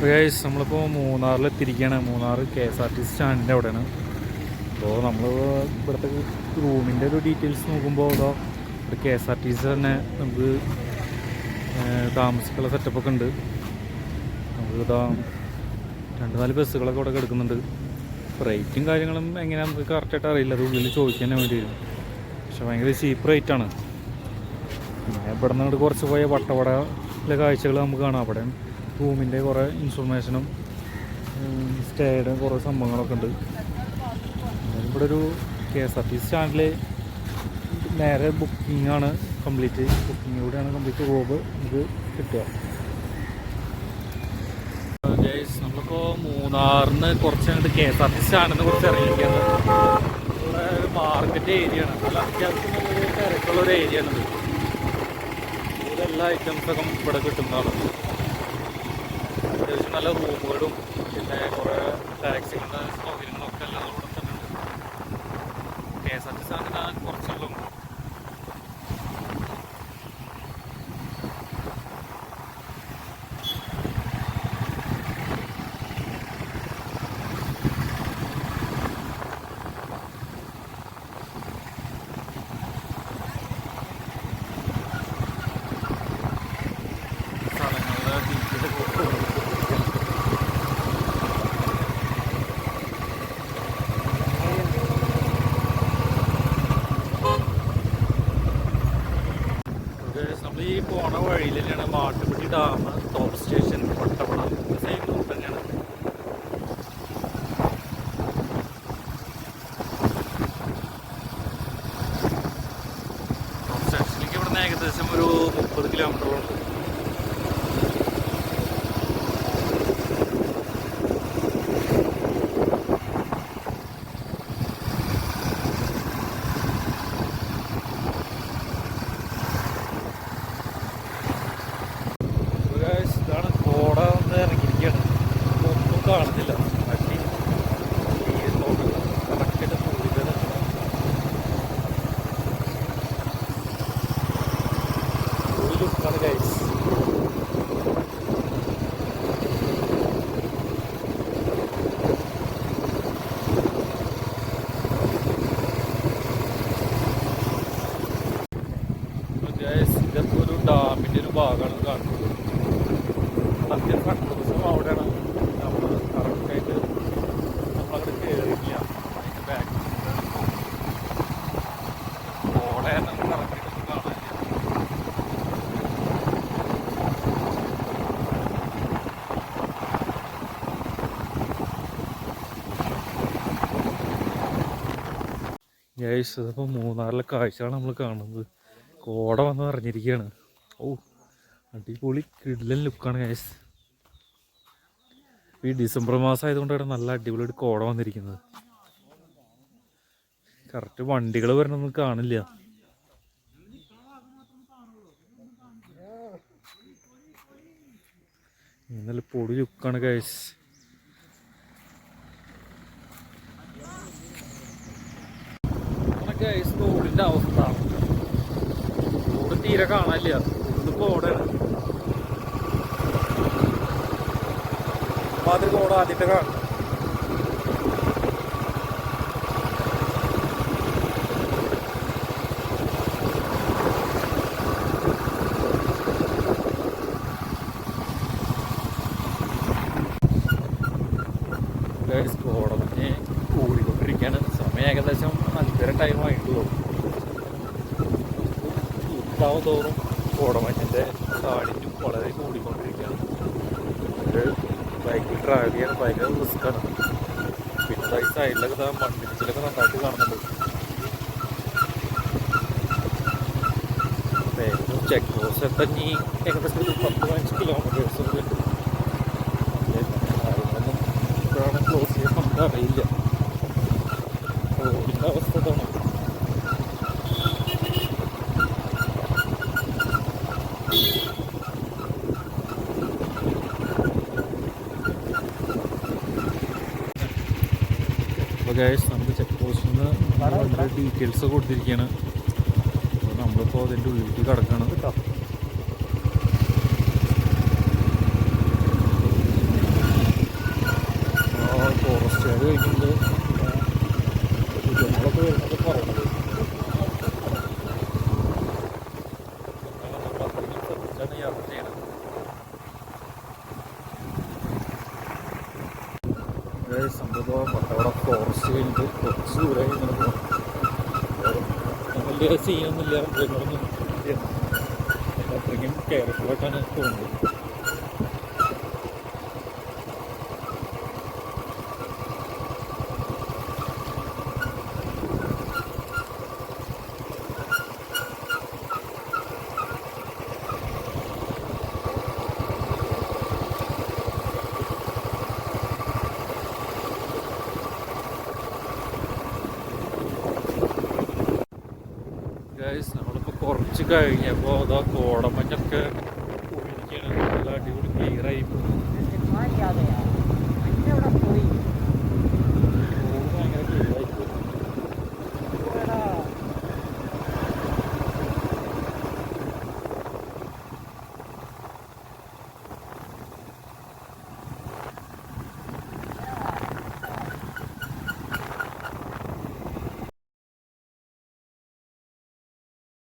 Guys നമ്മളിപ്പോൾ മൂന്നാറിൽ എത്തിയിരിക്കുകയാണ് Munnar K S R T C സ്റ്റാൻഡിന്റെ അവിടെയാണ്. അപ്പോൾ നമ്മൾ ഇവിടുത്തെ റൂമിന്റെ ഒരു ഡീറ്റെയിൽസ് നോക്കുമ്പോൾ അതോ ഇവിടെ K S R T C തന്നെ നമുക്ക് താമസിക്കുള്ള സെറ്റപ്പൊക്കെ ഉണ്ട്. നമുക്ക് ഇതാ രണ്ട് നാല് ബസ്സുകളൊക്കെ ഇവിടെ കിടക്കുന്നുണ്ട്. റേറ്റും കാര്യങ്ങളും എങ്ങനെ നമുക്ക് കറക്റ്റായിട്ട് അറിയില്ല. അത് ഉള്ളിൽ ചോദിക്കാൻ വേണ്ടി വരും പക്ഷെ ഭയങ്കര ചീപ്പ് റേറ്റാണ് പിന്നെ ഇവിടെ നിന്ന് കുറച്ച് പോയ വട്ടവടയിലെ കാഴ്ചകൾ നമുക്ക് കാണാം. അവിടെ റൂമിന്റെ കുറേ ഇൻഫർമേഷനും സ്റ്റേയുടെ കുറേ സംഭവങ്ങളൊക്കെ ഉണ്ട്. ഇവിടെ ഒരു K S R T C സ്റ്റാൻഡിൽ നേരെ ബുക്കിംഗ് ആണ് കംപ്ലീറ്റ് ബുക്കിങ്ങിലൂടെയാണ് കംപ്ലീറ്റ് റോബ് ഇത് കിട്ടുക. നമ്മളിപ്പോൾ മൂന്നാറിന് കുറച്ച് അങ്ങോട്ട് കെ എസ് ആർ ടി സ്റ്റാൻഡിനെ കുറിച്ച് ഇറങ്ങിയിരിക്കുന്നത് ഇവിടെ ഒരു മാർക്കറ്റ് ഏരിയ ആണ്. നല്ല അത്യാവശ്യം തിരക്കുള്ള ഒരു ഏരിയ ആണ് ഇത്. ഇവിടെ എല്ലാ ഐറ്റംസൊക്കെ ഇവിടെ കിട്ടുന്നതാണ്. അത്യാവശ്യം നല്ല റൂമുകളും പിന്നെ കുറേ ടാക്സികളുടെ സൗകര്യങ്ങളൊക്കെ എല്ലാം അവിടെ തന്നെ ഉണ്ട്. K S R T C അങ്ങനെ കുറച്ചുള്ളൂ ഈ പോണ വഴിയിലാണ് മാട്ടുപ്പെട്ടി ഡാം കാണുന്നില്ല അടി കറക്റ്റായിട്ട് പോയിട്ട് ഒരു ലുക്കാണ് ഗൈസ് ഇതൊക്കെ ഒരു ഡാമിന്റെ ഒരു ഭാഗമാണ് കാണുന്നത്. സത്യം കണ്ട ദിവസം അവിടെയാണ് നമ്മൾ കറക്റ്റായിട്ട് നമ്മളങ്ങോട്ട് കയറിയില്ല അതിന്റെ ബാക്ക് ഓടെ നമുക്ക് കറക്റ്റായിട്ടൊന്നും കാണാനില്ല ഗൈസ് ഇതിപ്പോൾ മൂന്നാറിലെ കാഴ്ചയാണ് നമ്മൾ കാണുന്നത്. കോട വന്ന് പറഞ്ഞിരിക്കുകയാണ് ഓ അടിപൊളി കിഡ്ലൻ ലുക്കാണ് ഗൈസ് ഈ ഡിസംബർ മാസം ആയതുകൊണ്ടാണ് നല്ല അടിപൊളി ഒരു കോട വന്നിരിക്കുന്നത്. കറക്റ്റ് വണ്ടികൾ വരണമൊന്നും കാണില്ല. നല്ല പൊടി ലുക്കാണ് ഗൈസ് ഗൈസ് സ്കൂളിന്റെ അവസ്ഥ. റോഡ് തീരെ കാണാനില്ല. ഇത് കോടയാണ് അതിൽ കോട ആദ്യത്തെ കാണും ഗൈസ് കോട കൂടിക്കൊണ്ടിരിക്കുകയാണ് ഏകദേശം അഞ്ചര ടൈം ആയിട്ടുള്ളൂ. തോറും കോടമഞ്ഞിന്റെ കാടിനും വളരെ കൂടിക്കൊണ്ടിരിക്കുകയാണ്. ബൈക്കിൽ ട്രാവൽ ചെയ്യാൻ ഭയങ്കര റിസ്ക്കാണ് പിന്നെ ഈ സൈഡിലൊക്കെ മണ്ണിടിച്ചിലൊക്കെ നന്നായിട്ട് കാണുന്നുണ്ട്. ചെക്ക് പോസ്റ്റ് എത്തഞ്ഞി ഏകദേശം ഒരു പത്ത് പതിനഞ്ച് കിലോമീറ്റേഴ്സ് ഉണ്ട്. ക്ലോസ് ചെയ്യാൻ നമുക്ക് അറിയില്ല അവസ്ഥ അപ്പോൾ ഗൈസ് നമുക്ക് ചെക്ക് പോസ്റ്റിൽ നിന്ന് ഡീറ്റെയിൽസ് കൊടുത്തിരിക്കുകയാണ് അപ്പോൾ നമ്മളിപ്പോൾ അതിന്റെ ഉള്ളിലേക്ക് കിടക്കണം കേട്ടോ. കഴിക്കുമ്പോൾ സംഭവം അവിടെ ഫോറസ്റ്റ് കഴിഞ്ഞിട്ട് കുറച്ച് ദൂരെ വലിയ സീനൊന്നുമില്ല മൃഗങ്ങളൊന്നും കെയർഫുള്ളായിട്ടാണ് പോകുന്നത് ഗൈസ് നമ്മളിപ്പോൾ കുറച്ച് കഴിഞ്ഞപ്പോൾ അതാ കോടമഞ്ഞൊക്കെ പോയിരിക്കുകയാണ് നല്ല അടിപൊളി ക്ലിയറായി yada.